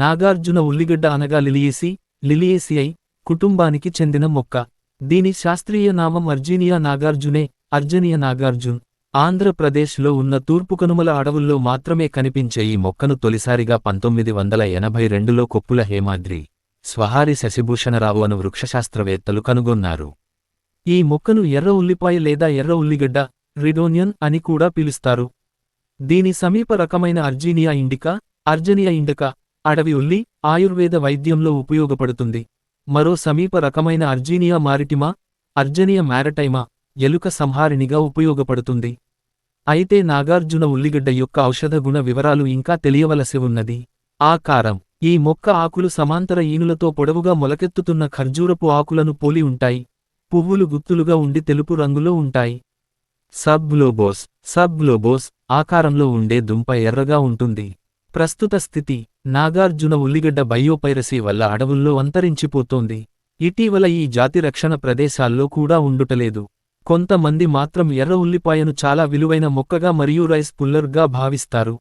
నాగార్జున ఉల్లిగడ్డ అనగా లిలియేసి లిలియేసిఐ కుటుంబానికి చెందిన మొక్క. దీని శాస్త్రీయ నామం అర్జీనియా నాగార్జునే అర్జనియ నాగార్జున్. ఆంధ్రప్రదేశ్లో ఉన్న తూర్పు కనుమల అడవుల్లో మాత్రమే కనిపించే ఈ మొక్కను తొలిసారిగా పంతొమ్మిది వందల ఎనభై రెండులో కొప్పుల హేమాద్రి స్వహారి శశిభూషణరావు అను వృక్షశాస్త్రవేత్తలు కనుగొన్నారు. ఈ మొక్కను ఎర్ర ఉల్లిపాయ లేదా ఎర్ర ఉల్లిగడ్డ రిడోనియన్ అని కూడా పిలుస్తారు. దీని సమీప రకమైన అర్జీనియా ఇండికా అర్జనియా ఇండికా అడవి ఉల్లి ఆయుర్వేద వైద్యంలో ఉపయోగపడుతుంది. మరో సమీప రకమైన అర్జీనియా మారిటిమా అర్జనియా మ్యారటైమా ఎలుక సంహారిణిగా ఉపయోగపడుతుంది. అయితే నాగార్జున ఉల్లిగడ్డ యొక్క ఔషధ గుణ వివరాలు ఇంకా తెలియవలసి ఉన్నది. ఆకారం ఈ మొక్క ఆకులు సమాంతర ఈనులతో పొడవుగా మొలకెత్తుతున్న ఖర్జూరపు ఆకులను పోలి ఉంటాయి. పువ్వులు గుత్తులుగా ఉండి తెలుపు రంగులో ఉంటాయి. సబ్లోబోస్ సబ్ గ్లోబోస్ ఆకారంలో ఉండే దుంప ఎర్రగా ఉంటుంది. ప్రస్తుత స్థితి నాగార్జున ఉల్లిగడ్డ బయోపైరసీ వల్ల అడవుల్లో అంతరించిపోతోంది. ఇటీవల ఈ జాతి రక్షణ ప్రదేశాల్లో కూడా ఉండుటలేదు. కొంతమంది మాత్రం ఎర్ర ఉల్లిపాయను చాలా విలువైన మొక్కగా మరియు రైస్ పుల్లర్గా భావిస్తారు.